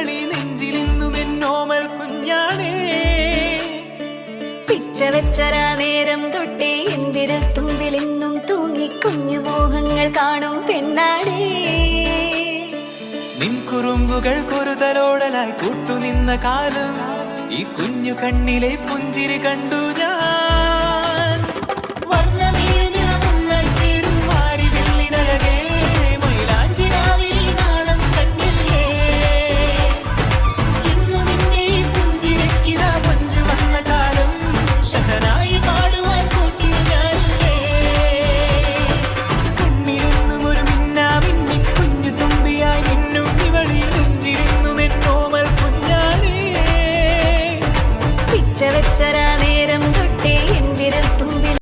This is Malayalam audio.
ഇവളി നെഞ്ചിലിന്നും എന്നോമൽ കുഞ്ഞാണേ. പിച്ച വെച്ചരാ നേരം തൊട്ടേ എന്തിരൽ തുമ്പിലിന്നും തൂങ്ങി കുഞ്ഞു മോഹങ്ങൾ കാണും പെണ്ണാടേ നിൻ കുറുമ്പുകൾ കുറുതലോടലായി കൂട്ടുനിന്ന കാലം ഈ കുഞ്ഞു കണ്ണിലെ പുഞ്ചിരി കണ്ടു ഞാൻ. lecturer